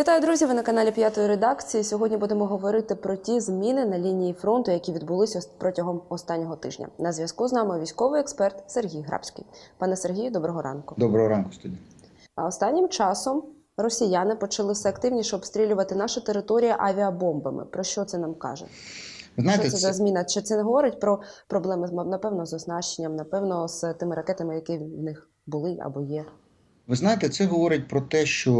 Вітаю, друзі! Ви на каналі П'ятої редакції. Сьогодні будемо говорити про ті зміни на лінії фронту, які відбулися протягом останнього тижня. На зв'язку з нами військовий експерт Сергій Грабський. Пане Сергію, доброго ранку. Доброго ранку, студія. А останнім часом росіяни почали все активніше обстрілювати нашу територію авіабомбами. Про що це нам каже? Знаєте, що це, за зміна? Чи це не говорить про проблеми з напевно з оснащенням, напевно, з тими ракетами, які в них були або є? Ви знаєте, це говорить про те, що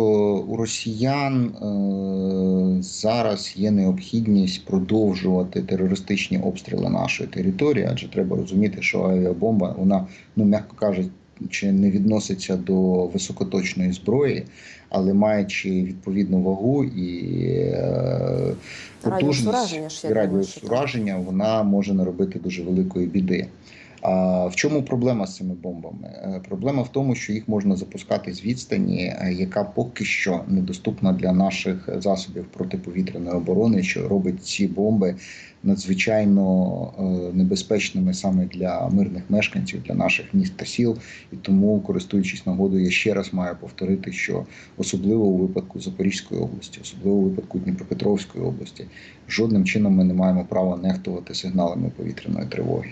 у росіян е, зараз є необхідність продовжувати терористичні обстріли нашої території, адже треба розуміти, що авіабомба, вона, ну м'яко кажучи, не відноситься до високоточної зброї, але маючи відповідну вагу і е, потужність радіус ураження, вона може наробити дуже великої біди. А в чому проблема з цими бомбами? Е, Проблема в тому, що їх можна запускати з відстані, е, яка поки що недоступна для наших засобів протиповітряної оборони, що робить ці бомби надзвичайно е, небезпечними саме для мирних мешканців, для наших міст та сіл. І тому, користуючись нагодою, я ще раз маю повторити, що особливо у випадку Запорізької області, особливо у випадку Дніпропетровської області, жодним чином ми не маємо права нехтувати сигналами повітряної тривоги.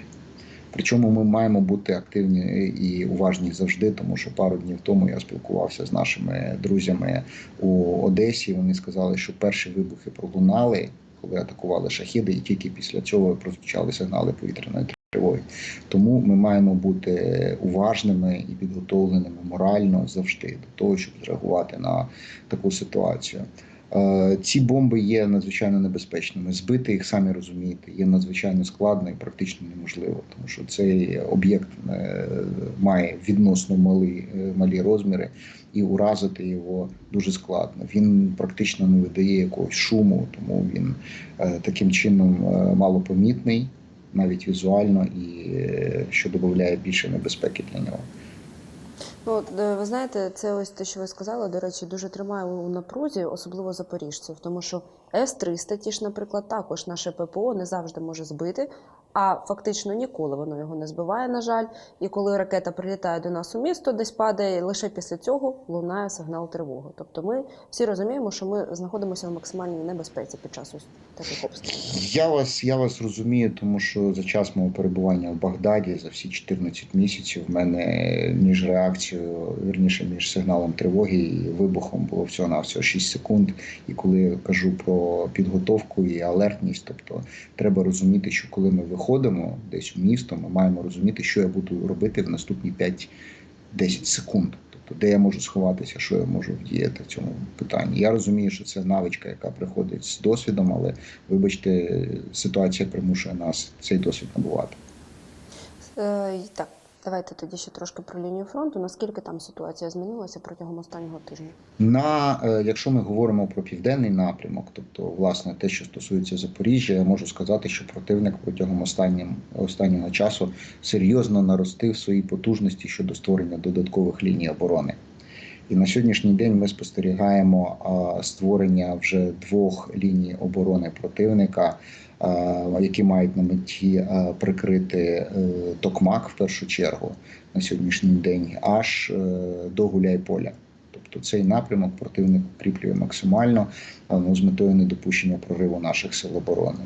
Причому ми маємо бути активні і уважні завжди, тому що пару днів тому я спілкувався з нашими друзями у Одесі. Вони сказали, що перші вибухи пролунали, коли атакували шахіди, і тільки після цього прозвучали сигнали повітряної тривоги. Тому ми маємо бути уважними і підготовленими морально завжди до того, щоб зреагувати на таку ситуацію. Е, Ці бомби є надзвичайно небезпечними. Збити їх самі розумієте, є надзвичайно складно і практично неможливо, тому що цей об'єкт е, має відносно малі, е, малі розміри, і уразити його дуже складно. Він практично не видає якогось шуму, тому він таким чином малопомітний, навіть візуально, і що додає більше небезпеки для нього. Ну, е, ви знаєте, це ось те, що ви сказали, до речі, дуже тримає у напрузі, особливо запоріжців, тому що С-300, ті ж, наприклад, також наше ППО не завжди може збити, а фактично ніколи воно його не збиває, на жаль. І коли ракета прилітає до нас у місто, десь падає, лише після цього лунає сигнал тривоги. Тобто ми всі розуміємо, що ми знаходимося в максимальній небезпеці під час таких обстрілів. Я вас, я вас розумію, тому що за час мого перебування в Багдаді за всі 14 місяців в мене між реакцією, вірніше, між сигналом тривоги і вибухом було всього на всього 6 секунд. І коли я кажу про підготовку і алертність, тобто треба розуміти, що коли ми виходимо десь у місто, ми маємо розуміти, що я буду робити в наступні 5-10 секунд. Тобто, де я можу сховатися, що я можу вдіяти в цьому питанні. Я розумію, що це навичка, яка приходить з досвідом, але вибачте, ситуація примушує нас цей досвід набувати. Е, так, давайте тоді ще трошки про лінію фронту. Наскільки там ситуація змінилася протягом останнього тижня? На е, якщо ми говоримо про південний напрямок, тобто власне те, що стосується Запоріжжя, я можу сказати, що противник протягом останнім, останнього часу серйозно наростив свої потужності щодо створення додаткових ліній оборони. І на сьогоднішній день ми спостерігаємо створення вже двох ліній оборони противника, які мають на меті прикрити е, Токмак в першу чергу на сьогоднішній день, аж е, до Гуляйполя. Тобто цей напрямок противник укріплює максимально ну, з метою недопущення прориву наших сил оборони.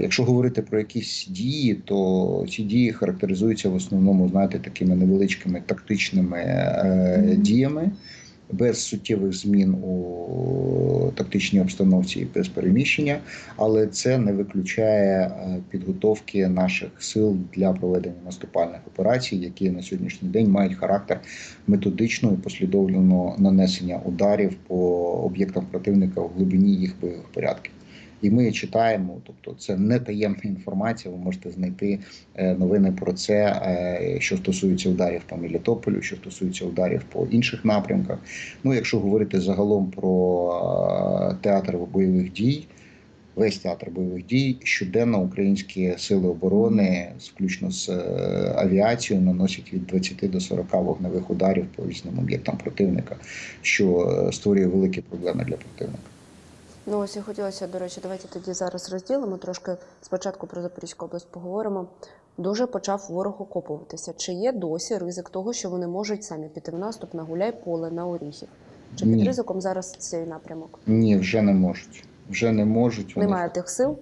Якщо говорити про якісь дії, то ці дії характеризуються в основному, знаєте, такими невеличкими тактичними е, Мгм. діями, без суттєвих змін у тактичній обстановці і без переміщення, але це не виключає е, підготовки наших сил для проведення наступальних операцій, які на сьогоднішній день мають характер методичного і послідовного нанесення ударів по об'єктам противника в глибині їх бойових порядків. І ми читаємо, тобто це не таємна інформація. Ви можете знайти е, новини про це, е, що стосується ударів по Мелітополю, що стосується ударів по інших напрямках. Ну, якщо говорити загалом про е, театр бойових дій, весь театр бойових дій щоденно українські сили оборони, включно з авіацією, наносять від 20 до 40 вогневих ударів по різним об'єктам противника, що створює великі проблеми для противника. Ну ось і хотілося, до речі, давайте тоді зараз розділимо трошки. Спочатку про Запорізьку область поговоримо. Дуже почав ворог окопуватися. Чи є досі ризик того, що вони можуть самі піти в наступ на Гуляйполе, на Оріхів? Чи Ні. під ризиком зараз цей напрямок? Ні, вже не можуть. Вже не можуть. Вони Немає тих сил.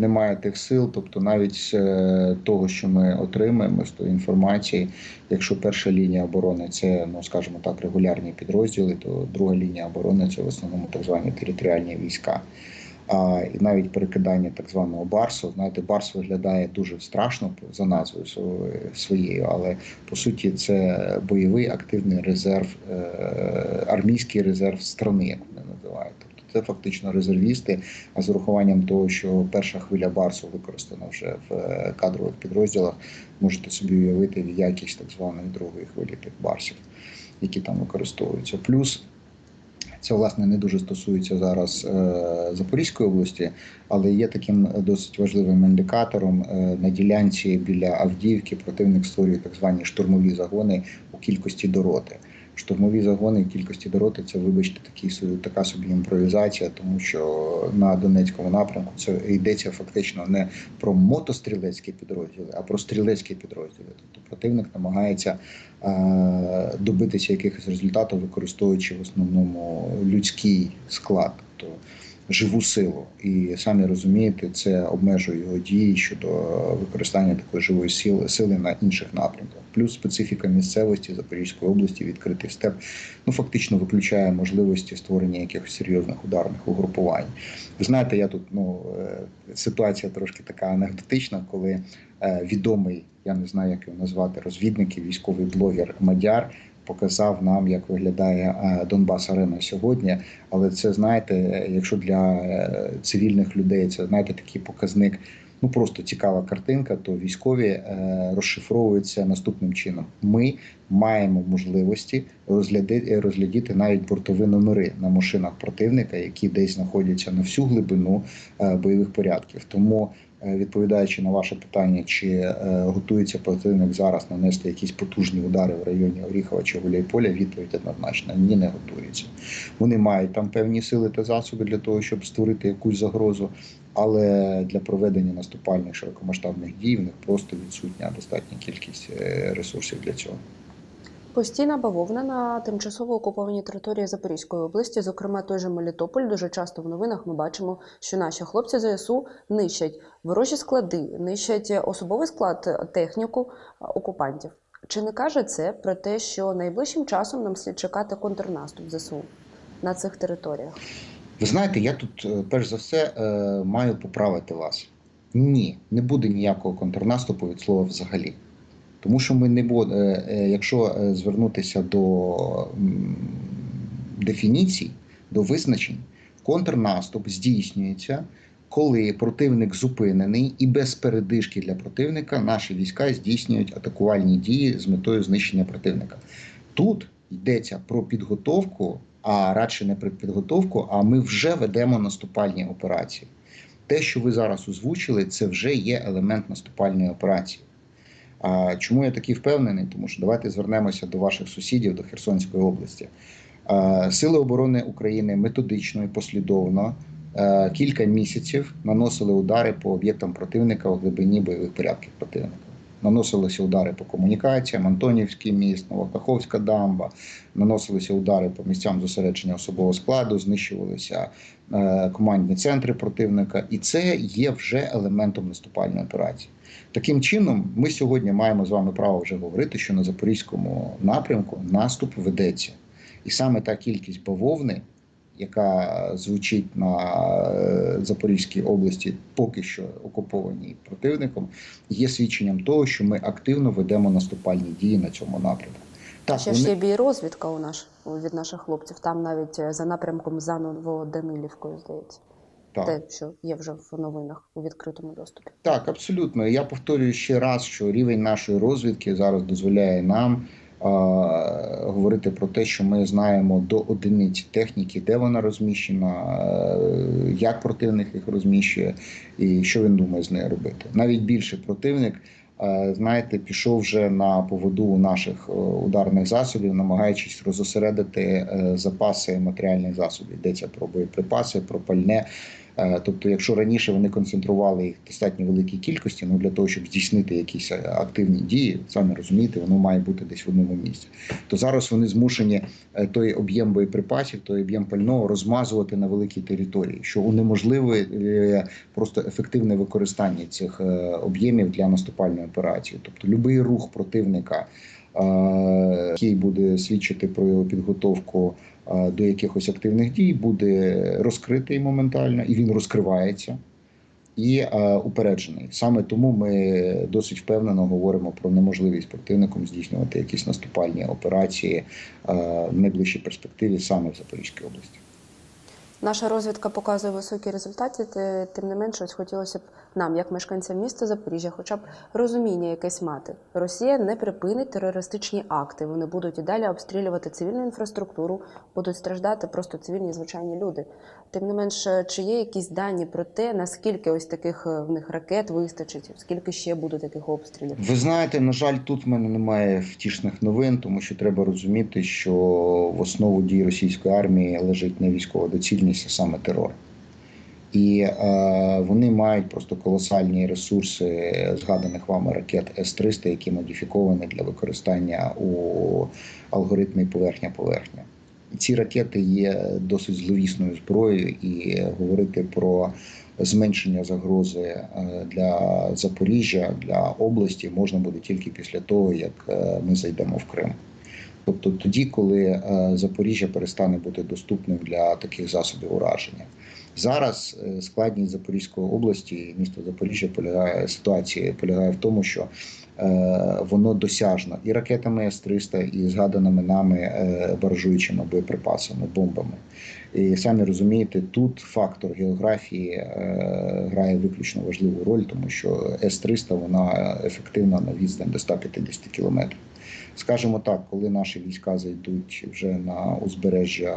Немає тих сил. Тобто, навіть з е, того, що ми отримаємо з тої інформації, якщо перша лінія оборони це, ну скажімо так, регулярні підрозділи, то друга лінія оборони це в основному так звані територіальні війська. А, і навіть перекидання так званого Барсу, знаєте, Барс виглядає дуже страшно за назвою своєю- але по суті це бойовий активний резерв, е, армійський резерв страни, як вони називають. Це фактично резервісти, а з урахуванням того, що перша хвиля Барсу використана вже в е, кадрових підрозділах, можете собі уявити якість так званої другої хвилі тих барсів, які там використовуються. Плюс це власне не дуже стосується зараз е, Запорізької області, але є таким досить важливим індикатором е, на ділянці біля Авдіївки. Противник створює так звані штурмові загони у кількості до роти. Штурмові загони і кількості дороти це, вибачте, такі така собі імпровізація, тому що на Донецькому напрямку це йдеться фактично не про мотострілецькі підрозділи, а про стрілецькі підрозділи. Тобто противник намагається е, добитися якихось результатів, використовуючи в основному людський склад, тобто живу силу. І самі розумієте, це обмежує його дії щодо використання такої живої сили, сили на інших напрямках. Плюс специфіка місцевості Запорізької області, відкритий степ, ну фактично виключає можливості створення якихось серйозних ударних угрупувань. Ви знаєте, я тут ну е, ситуація трошки така анекдотична, коли е, відомий, я не знаю, як його назвати, розвідник і військовий блогер Мадяр показав нам, як виглядає е, Донбас Арена сьогодні. Але це знаєте, якщо для е, цивільних людей це знаєте такий показник. Ну просто цікава картинка, то військові е, розшифровуються наступним чином: ми маємо можливості розглядати, розглядіти навіть бортові номери на машинах противника, які десь знаходяться на всю глибину бойових порядків. Тому, відповідаючи на ваше питання, чи е, готується противник зараз нанести якісь потужні удари в районі Оріхова чи Гуляйполя, відповідь однозначна ні, не готується. Вони мають там певні сили та засоби для того, щоб створити якусь загрозу. Але для проведення наступальних широкомасштабних дій в них просто відсутня достатня кількість е, ресурсів для цього. Постійна бавовна на тимчасово окупованій території Запорізької області, зокрема той же Мелітополь. Дуже часто в новинах ми бачимо, що наші хлопці ЗСУ нищать ворожі склади, нищать особовий склад, техніку окупантів. Чи не каже це про те, що найближчим часом нам слід чекати контрнаступ ЗСУ на цих територіях? Ви знаєте, я тут е, перш за все е, маю поправити вас. Ні, не буде ніякого контрнаступу від слова взагалі. Тому що ми не будемо, якщо е, звернутися до дефініцій, до визначень, контрнаступ здійснюється, коли противник зупинений і без передишки для противника наші війська здійснюють атакувальні дії з метою знищення противника. Тут йдеться про підготовку, а радше не про підготовку, а ми вже ведемо наступальні операції. Те, що ви зараз озвучили, це вже є елемент наступальної операції. А чому я такий впевнений? Тому що давайте звернемося до ваших сусідів, до Херсонської області. Сили оборони України методично і послідовно е, кілька місяців наносили удари по об'єктам противника у глибині бойових порядків противника. Наносилися удари по комунікаціям, Антонівський міст, Новокаховська дамба, наносилися удари по місцям зосередження особового складу, знищувалися е, командні центри противника, і це є вже елементом наступальної операції. Таким чином, ми сьогодні маємо з вами право вже говорити, що на запорізькому напрямку наступ ведеться, і саме та кількість бавовни, яка звучить на е, Запорізькій області, поки що окупованій противником, є свідченням того, що ми активно ведемо наступальні дії на цьому напрямку. Так, Ще ж є бій-розвідка у наш від наших хлопців. Там навіть е, за напрямком за Новоданилівкою, здається, так. те, що є вже в новинах у відкритому доступі. Так, абсолютно. Я повторюю ще раз, що рівень нашої розвідки зараз дозволяє нам а, говорити про те, що ми знаємо до одиниць техніки, де вона розміщена, е, як противник їх розміщує, і що він думає з нею робити. Навіть більше противник. е, Знаєте, пішов вже на поводу наших е, ударних засобів, намагаючись розосередити запаси матеріальних засобів. Йдеться про боєприпаси, про пальне. Е, Тобто, якщо раніше вони концентрували їх достатньо великій кількості, ну для того, щоб здійснити якісь е, активні дії, самі розумієте, воно має бути десь в одному місці. То зараз вони змушені е, той об'єм боєприпасів, той об'єм пального розмазувати на великій території, що унеможливує е, просто ефективне використання цих об'ємів для наступальної операції. Тобто, будь-який рух противника, який буде свідчити про його підготовку до якихось активних дій, буде розкритий моментально, і він розкривається. І упереджений саме тому ми досить впевнено говоримо про неможливість противникам здійснювати якісь наступальні операції в найближчій перспективі саме в Запорізькій області. Наша розвідка показує високі результати. Тим не менше, ось хотілося б нам, як мешканцям міста Запоріжжя, хоча б розуміння якесь мати. Росія не припинить терористичні акти. Вони будуть і далі обстрілювати цивільну інфраструктуру, будуть страждати просто цивільні звичайні люди. Тим не менше, чи є якісь дані про те, наскільки ось таких е, в них ракет вистачить, скільки ще буде таких обстрілів? Ви знаєте, на жаль, тут в мене немає втішних новин, тому що треба розуміти, що в основу дій російської армії лежить не військова доцільність, а саме терор. І е, вони мають просто колосальні ресурси згаданих вами ракет С-300, які модифіковані для використання у алгоритмі поверхня-поверхня. І ці ракети є досить зловісною зброєю, і говорити про зменшення загрози е, для Запоріжжя, для області можна буде тільки після того, як е, ми зайдемо в Крим. Тобто тоді, коли е, Запоріжжя перестане бути доступним для таких засобів ураження. Зараз складність Запорізької області, місто Запоріжжя полягає ситуація полягає в тому, що воно досяжно і ракетами С-300, і згаданими нами е, баражуючими боєприпасами, бомбами. І самі розумієте, тут фактор географії е, грає виключно важливу роль, тому що С-300 вона ефективна на відстань до 150 кілометрів. Скажімо так, коли наші війська зайдуть вже на узбережжя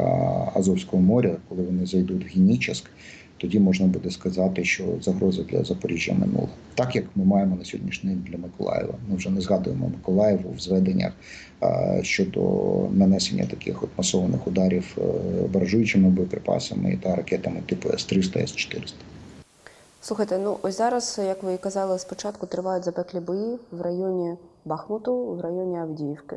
Азовського моря, коли вони зайдуть в Генічеськ, тоді можна буде сказати, що загроза для Запоріжжя минула. Так як ми маємо на сьогоднішній день для Миколаєва. Ми вже не згадуємо Миколаєву в зведеннях щодо нанесення таких от масованих ударів е, баражуючими боєприпасами та ракетами типу С-300, С-400. Слухайте, ну ось зараз, як ви і казали, спочатку тривають запеклі бої в районі Бахмуту, в районі Авдіївки.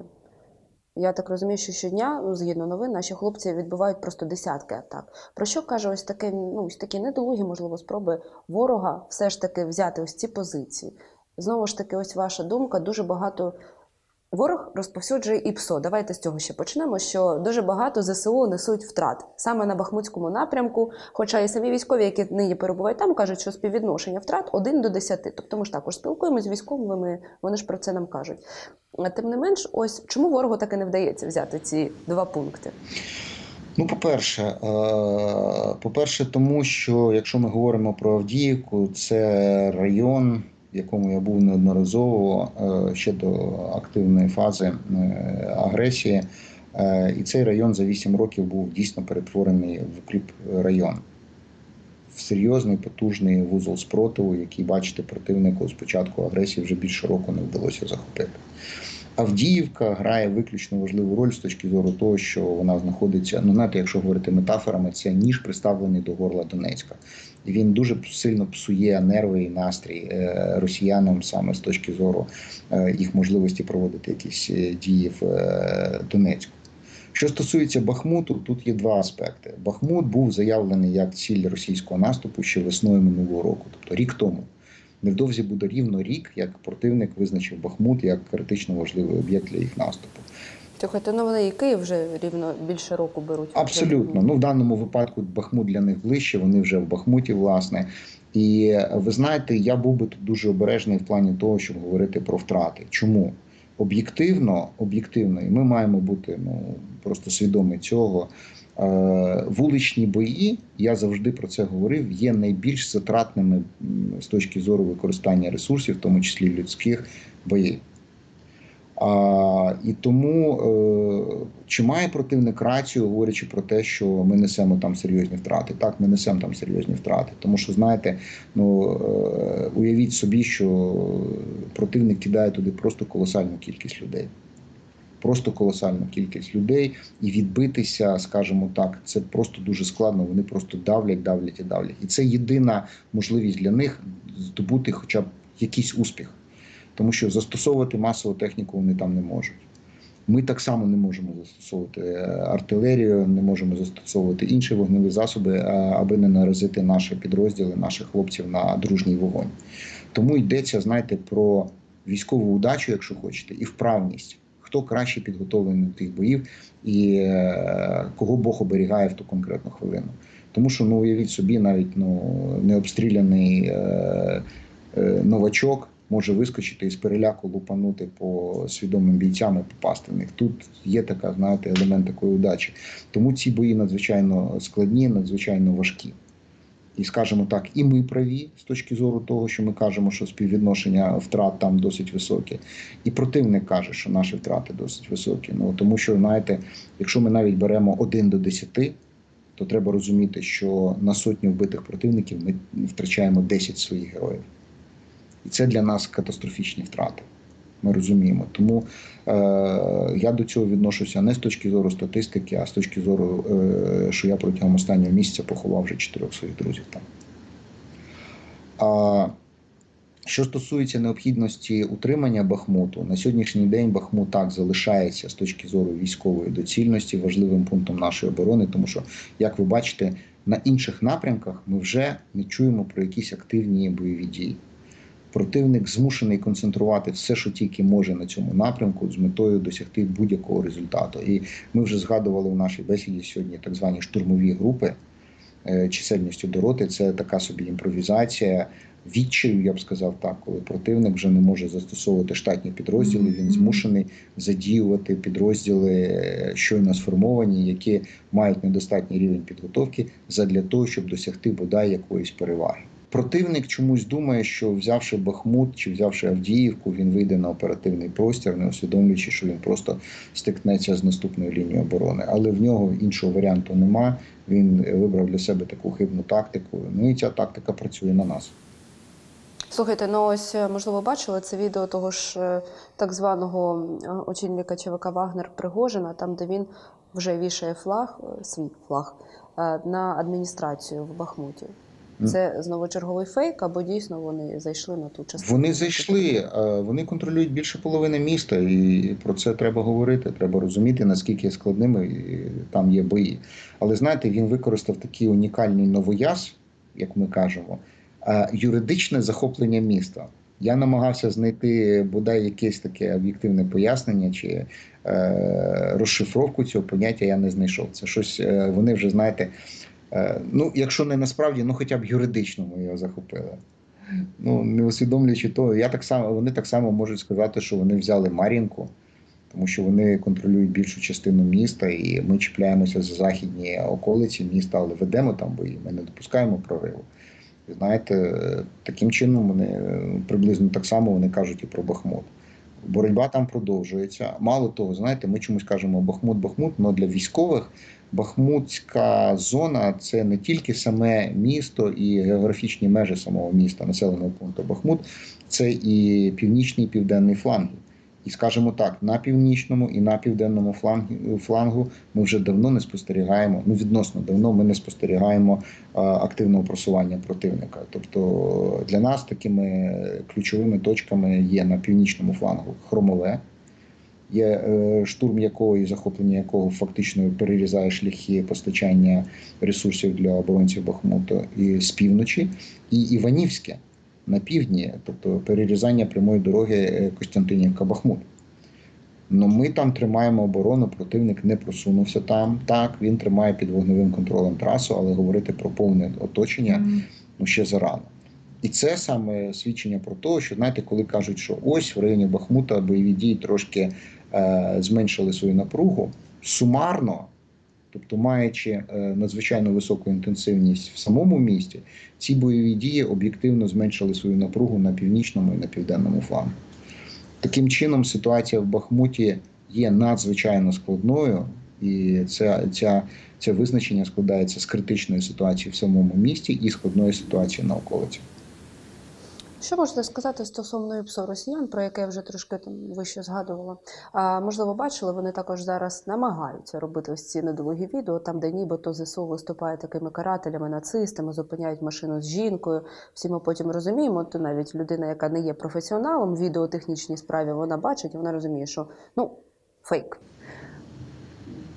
Я так розумію, що щодня, ну, згідно новин, наші хлопці відбувають просто десятки атак. Про що каже ось таке, ну, ось такі недолугі, можливо, спроби ворога все ж таки взяти ось ці позиції. Знову ж таки, ось ваша думка, дуже багато. Ворог розповсюджує і ПСО. Давайте з цього ще почнемо. Що дуже багато ЗСУ несуть втрат саме на Бахмутському напрямку. Хоча і самі військові, які нині перебувають там, кажуть, що співвідношення втрат 1 до 10. Тобто ми ж також спілкуємося з військовими, вони ж про це нам кажуть. Тим не менш, ось чому ворогу таки не вдається взяти ці два пункти? Ну, по-перше, е, по-перше, тому що якщо ми говоримо про Авдіївку, це район, в якому я був неодноразово е, ще до активної фази е, агресії. Е, І цей район за 8 років був дійсно перетворений в укріп район. В серйозний потужний вузол спротиву, який, бачите, противнику з початку агресії вже більше року не вдалося захопити. Авдіївка грає виключно важливу роль з точки зору того, що вона знаходиться. Ну, знаєте, якщо говорити метафорами, це ніж приставлений до горла Донецька, він дуже сильно псує нерви і настрій е, росіянам саме з точки зору е, їх можливості проводити якісь е, дії в Донецьку. Що стосується Бахмуту, тут є два аспекти. Бахмут був заявлений як ціль російського наступу ще весною минулого року, тобто рік тому. Невдовзі буде рівно рік, як противник визначив Бахмут як критично важливий об'єкт для їх наступу. Слухайте, ну вони і Київ вже рівно більше року беруть. Абсолютно. Ну в даному випадку Бахмут для них ближче. Вони вже в Бахмуті, власне. І ви знаєте, я був би тут дуже обережний в плані того, щоб говорити про втрати. Чому? Об'єктивно, об'єктивно, і ми маємо бути ну просто свідомі цього. Е, Вуличні бої, я завжди про це говорив, є найбільш затратними з точки зору використання ресурсів, в тому числі людських боїв. А, і тому е, чи має противник рацію, говорячи про те, що ми несемо там серйозні втрати? Так, ми несемо там серйозні втрати. Тому що, знаєте, ну е, уявіть собі, що противник кидає туди просто колосальну кількість людей. просто колосальну кількість людей, і відбитися, скажімо так, це просто дуже складно. Вони просто давлять, давлять і давлять. І це єдина можливість для них здобути хоча б якийсь успіх, тому що застосовувати масову техніку вони там не можуть. Ми так само не можемо застосовувати е, артилерію, не можемо застосовувати інші вогневі засоби, е, аби не наразити наші підрозділи, наших хлопців на дружній вогонь. Тому йдеться, знаєте, про військову удачу, якщо хочете, і вправність. Хто краще підготовлений до тих боїв і е, кого Бог оберігає в ту конкретну хвилину. Тому що ну уявіть собі, навіть ну необстріляний е, е, новачок може вискочити і з переляку лупанути по свідомим бійцям і попасти в них. Тут є така, знаєте, елемент такої удачі. Тому ці бої надзвичайно складні, надзвичайно важкі. І скажімо так, і ми праві з точки зору того, що ми кажемо, що співвідношення втрат там досить високі, і противник каже, що наші втрати досить високі. Ну тому що знаєте, якщо ми навіть беремо 1 до 10, то треба розуміти, що на сотню вбитих противників ми втрачаємо 10 своїх героїв. І це для нас катастрофічні втрати. Ми розуміємо. Тому е, я до цього відношуся не з точки зору статистики, а з точки зору, е, що я протягом останнього місяця поховав вже чотирьох своїх друзів там. А, що стосується необхідності утримання Бахмуту, на сьогоднішній день Бахмут так залишається з точки зору військової доцільності важливим пунктом нашої оборони, тому що, як ви бачите, на інших напрямках ми вже не чуємо про якісь активні бойові дії. Противник змушений концентрувати все, що тільки може на цьому напрямку, з метою досягти будь-якого результату. І ми вже згадували в нашій бесіді сьогодні так звані штурмові групи е, чисельністю до роти. Це така собі імпровізація. Відчаю, я б сказав так, коли противник вже не може застосовувати штатні підрозділи, він змушений задіювати підрозділи е, щойно сформовані, які мають недостатній рівень підготовки задля того, щоб досягти бодай якоїсь переваги. Противник чомусь думає, що взявши Бахмут чи взявши Авдіївку, він вийде на оперативний простір, не усвідомлюючи, що він просто стикнеться з наступною лінією оборони. Але в нього іншого варіанту нема. Він вибрав для себе таку хибну тактику. Ну і ця тактика працює на нас. Слухайте, ну ось е, можливо бачили це відео того ж е, так званого е, очільника ЧВК Вагнер Пригожина, там де він вже вішає флаг, свій флаг на адміністрацію в Бахмуті. Це знову черговий фейк, або дійсно вони зайшли на ту частину. Вони зайшли, вони контролюють більше половини міста, і про це треба говорити. Треба розуміти, наскільки складними там є бої. Але знаєте, він використав такий унікальний новояз, як ми кажемо, юридичне захоплення міста. Я намагався знайти бодай якесь таке об'єктивне пояснення чи е, розшифровку цього поняття я не знайшов. Це щось е, вони вже знаєте. Е, ну, якщо не насправді, ну хоча б юридично ми його захопили. Ну, не усвідомлюючи того, я так само, вони так само можуть сказати, що вони взяли Мар'їнку, тому що вони контролюють більшу частину міста, і ми чіпляємося за західні околиці міста, але ведемо там бої, ми не допускаємо прориву. Знаєте, таким чином вони приблизно так само вони кажуть і про Бахмут. Боротьба там продовжується. Мало того, знаєте, ми чомусь кажемо Бахмут, Бахмут, але для військових Бахмутська зона це не тільки саме місто і географічні межі самого міста, населеного пункту Бахмут, це і північний і південний фланги. І скажімо так, на північному і на південному флангу ми вже давно не спостерігаємо. Ну відносно давно ми не спостерігаємо активного просування противника. Тобто для нас такими ключовими точками є на північному флангу Хромове, є е, штурм якого і захоплення якого фактично перерізає шляхи постачання ресурсів для оборонців Бахмуту і з півночі, і Іванівське на півдні, тобто перерізання прямої дороги е, Костянтинівка-Бахмут. Ну, ми там тримаємо оборону, противник не просунувся там. Так, він тримає під вогневим контролем трасу, але говорити про повне оточення ну ще зарано. І це саме свідчення про те, що знаєте, коли кажуть, що ось в районі Бахмута бойові дії трошки е, зменшили свою напругу, сумарно, тобто маючи е, надзвичайно високу інтенсивність в самому місті, ці бойові дії об'єктивно зменшили свою напругу на північному і на південному флангу. Таким чином, ситуація в Бахмуті є надзвичайно складною, і це, ця, це визначення складається з критичної ситуації в самому місті і складної ситуації на околиці. Що можете сказати стосовно ІПСО росіян, про яке я вже трошки там вище згадувала? А, можливо, бачили, вони також зараз намагаються робити ось ці недолугі відео, там, де нібито ЗСУ виступає такими карателями, нацистами, зупиняють машину з жінкою. Всі ми потім розуміємо, то навіть людина, яка не є професіоналом в відеотехнічній справі, вона бачить і вона розуміє, що ну фейк.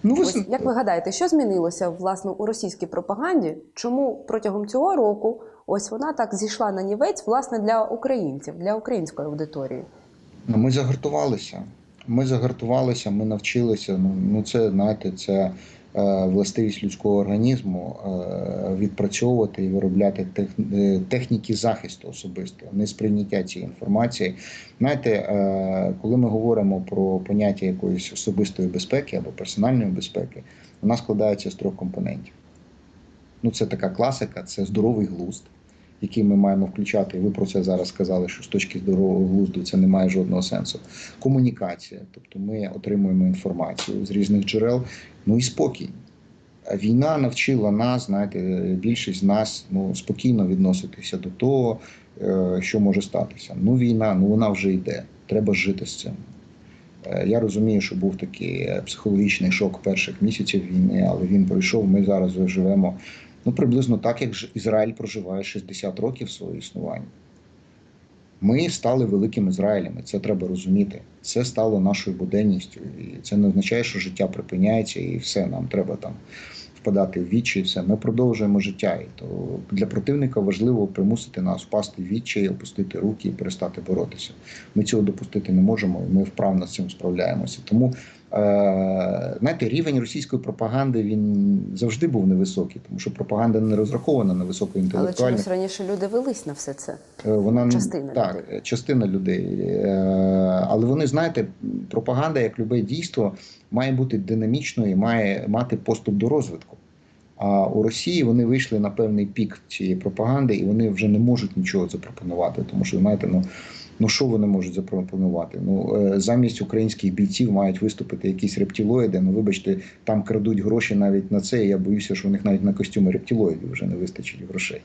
Ну, Ось як ви гадаєте, що змінилося власне у російській пропаганді? Чому протягом цього року ось вона так зійшла на нівець власне для українців, для української аудиторії? Ну, Ми загартувалися. Ми загартувалися, ми навчилися. Ну, ну це знаєте, це е, властивість людського організму е, відпрацьовувати і виробляти тех, е, техніки захисту особисто, не сприйняття цієї інформації. Знаєте, е, коли ми говоримо про поняття якоїсь особистої безпеки або персональної безпеки, вона складається з трьох компонентів. Ну, це така класика, це здоровий глузд який ми маємо включати. Ви про це зараз сказали, що з точки здорового глузду це не має жодного сенсу. Комунікація, тобто ми отримуємо інформацію з різних джерел, ну і спокій. Війна навчила нас, знаєте, більшість з нас ну, спокійно відноситися до того, е, що може статися. Ну, війна, ну вона вже йде. Треба жити з цим. Е, Я розумію, що був такий психологічний шок перших місяців війни, але він пройшов. Ми зараз живемо ну, приблизно так, як Ізраїль проживає 60 років свого існування. Ми стали великим Ізраїлями, це треба розуміти. Це стало нашою буденністю. І це не означає, що життя припиняється і все, нам треба там впадати в вічі, і все. Ми продовжуємо життя. І то для противника важливо примусити нас впасти в вічі, опустити руки і перестати боротися. Ми цього допустити не можемо, і ми вправно з цим справляємося. Тому знаєте, рівень російської пропаганди він завжди був невисокий, тому що пропаганда не розрахована на Але високоінтелектуальну. чомусь раніше люди велись на все це. Е, Вона Частина так, людей. частина людей. Е, Але вони знаєте, пропаганда, як любе дійство, має бути динамічною, і має мати поступ до розвитку. А у Росії вони вийшли на певний пік цієї пропаганди, і вони вже не можуть нічого запропонувати. Тому що знаєте, ну. Ну що вони можуть запропонувати? Ну е, замість українських бійців мають виступити якісь рептилоїди. Ну вибачте, там крадуть гроші навіть на це. і Я боюся, що у них навіть на костюми рептилоїдів вже не вистачить грошей.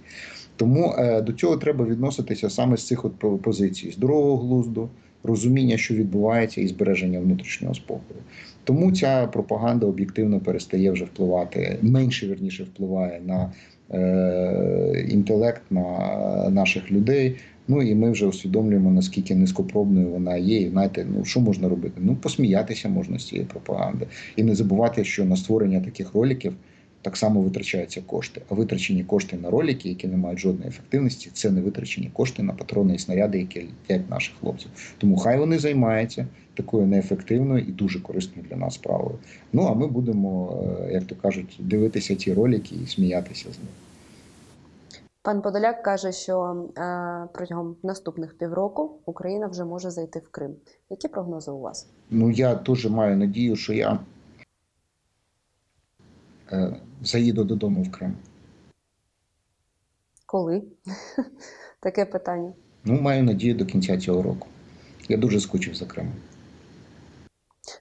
Тому е, до цього треба відноситися саме з цих от позицій: здорового глузду, розуміння, що відбувається, і збереження внутрішнього спокою. Тому ця пропаганда об'єктивно перестає вже впливати, менше вірніше впливає на е, інтелект на наших людей. Ну і ми вже усвідомлюємо, наскільки низькопробною вона є. І знаєте, ну що можна робити? Ну посміятися можна з цієї пропаганди, і не забувати, що на створення таких роликів так само витрачаються кошти. А витрачені кошти на ролики, які не мають жодної ефективності, це не витрачені кошти на патрони і снаряди, які летять наших хлопців. Тому хай вони займаються такою неефективною і дуже корисною для нас справою. Ну а ми будемо, е, як то кажуть, дивитися ці ролики і сміятися з них. Пан Подоляк каже, що е, протягом наступних півроку Україна вже може зайти в Крим. Які прогнози у вас? Ну я дуже маю надію, що я е, заїду додому в Крим. Коли? Таке питання. Ну, маю надію до кінця цього року. Я дуже скучив за Кримом.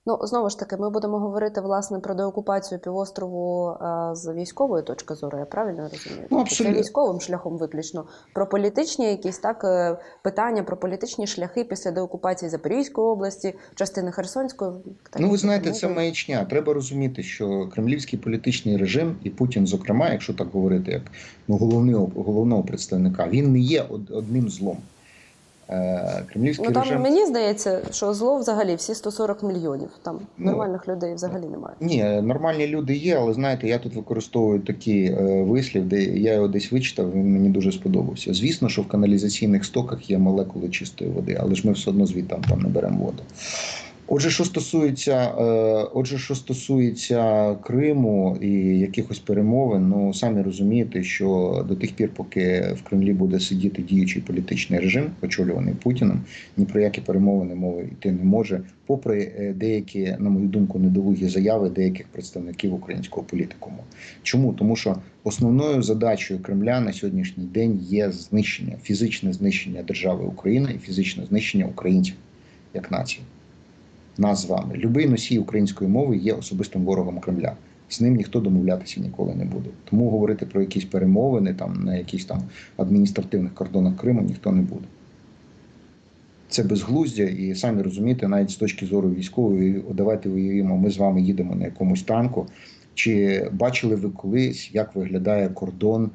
Ну знову ж таки, ми будемо говорити власне про деокупацію півострову е, з військової точки зору. Я правильно розумію? Ну, Тобто. Це військовим шляхом виключно про політичні якісь так е, питання, про політичні шляхи після деокупації Запорізької області, частини Херсонської. так, Ну, ви знаєте, тому це маячня. Треба розуміти, що кремлівський політичний режим і Путін, зокрема, якщо так говорити, як ну, головного, головного представника, він не є од- одним злом. Е, Кремлівський Ну там режим. мені здається, що зло взагалі всі 140 мільйонів. Там Ну, нормальних людей взагалі немає. Ні, нормальні люди є, але знаєте, я тут використовую такий е, вислів, де я його десь вичитав, він мені дуже сподобався. Звісно, що в каналізаційних стоках є молекули чистої води, але ж ми все одно звідти там не беремо воду. Отже, що стосується, е, отже, що стосується Криму і якихось перемовин, ну самі розумієте, що до тих пір, поки в Кремлі буде сидіти діючий політичний режим, очолюваний Путіним, ні про які перемовини мови йти не може, попри е, деякі, на мою думку, недолугі заяви деяких представників українського політикуму. Чому? Тому що основною задачею Кремля на сьогоднішній день є знищення, фізичне знищення держави Україна і фізичне знищення українців як нації. Нас з вами. Любий носій української мови є особистим ворогом Кремля. З ним ніхто домовлятися ніколи не буде. Тому говорити про якісь перемовини там на якісь там адміністративних кордонах Криму ніхто не буде. Це безглуздя, і самі розумієте, навіть з точки зору військової, давайте уявімо, ми з вами їдемо на якомусь танку. Чи бачили ви колись, як виглядає кордон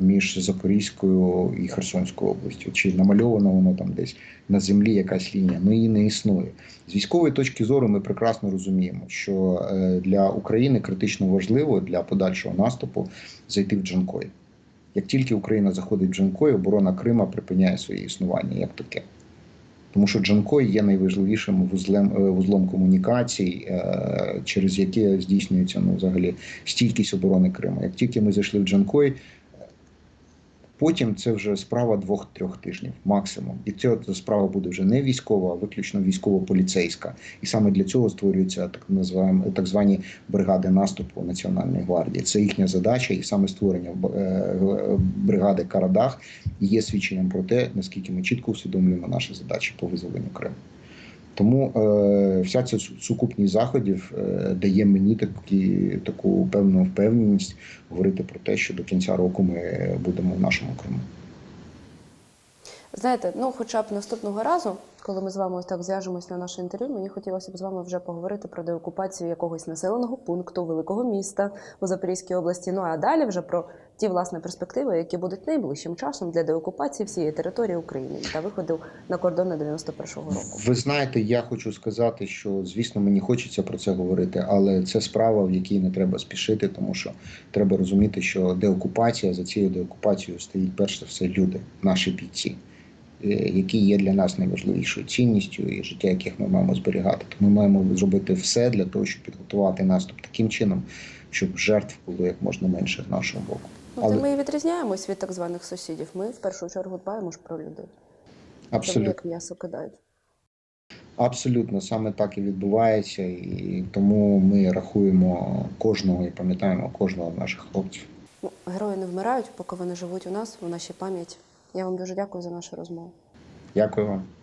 між Запорізькою і Херсонською областю? Чи намальовано воно там десь на землі якась лінія? Ну її не існує. З військової точки зору ми прекрасно розуміємо, що е, для України критично важливо для подальшого наступу зайти в Джанкой. Як тільки Україна заходить в Джанкой, оборона Крима припиняє своє існування як таке. Тому що Джанкой є найважливішим вузлем, е, вузлом комунікацій, е, через яке здійснюється ну, взагалі стійкість оборони Криму. Як тільки ми зайшли в Джанкой, потім це вже справа двох-трьох тижнів максимум. І ця справа буде вже не військова, а виключно військово-поліцейська. І саме для цього створюються так називаємо так звані бригади наступу Національної гвардії. Це їхня задача, і саме створення е, бригади Карадах є свідченням про те, наскільки ми чітко усвідомлюємо наші задачі по визволенню Криму. Тому е, вся ця сукупність заходів е, дає мені такі, таку певну впевненість говорити про те, що до кінця року ми будемо в нашому Криму. Знаєте, ну хоча б наступного разу, коли ми з вами ось так зв'яжемось на наше інтерв'ю, мені хотілося б з вами вже поговорити про деокупацію якогось населеного пункту, великого міста у Запорізькій області. Ну а далі вже про ті власне перспективи, які будуть найближчим часом для деокупації всієї території України та виходу на кордони 91-го року. Ви знаєте, я хочу сказати, що звісно мені хочеться про це говорити, але це справа, в якій не треба спішити, тому що треба розуміти, що деокупація за цією деокупацією стоїть перш за все люди, наші бійці, е, які є для нас найважливішою цінністю і життя, яких ми маємо зберігати. То ми маємо зробити все для того, щоб підготувати наступ таким чином, щоб жертв було як можна менше з нашого боку. Ну, Але- ми і відрізняємось від так званих сусідів. Ми в першу чергу дбаємо ж про людей. Тому Абсолютно. як м'ясо кидають. Абсолютно саме так і відбувається, і тому ми рахуємо кожного і пам'ятаємо кожного з наших хлопців. Ну, герої не вмирають, поки вони живуть у нас, у нашій пам'яті. Я вам дуже дякую за нашу розмову. Дякую вам.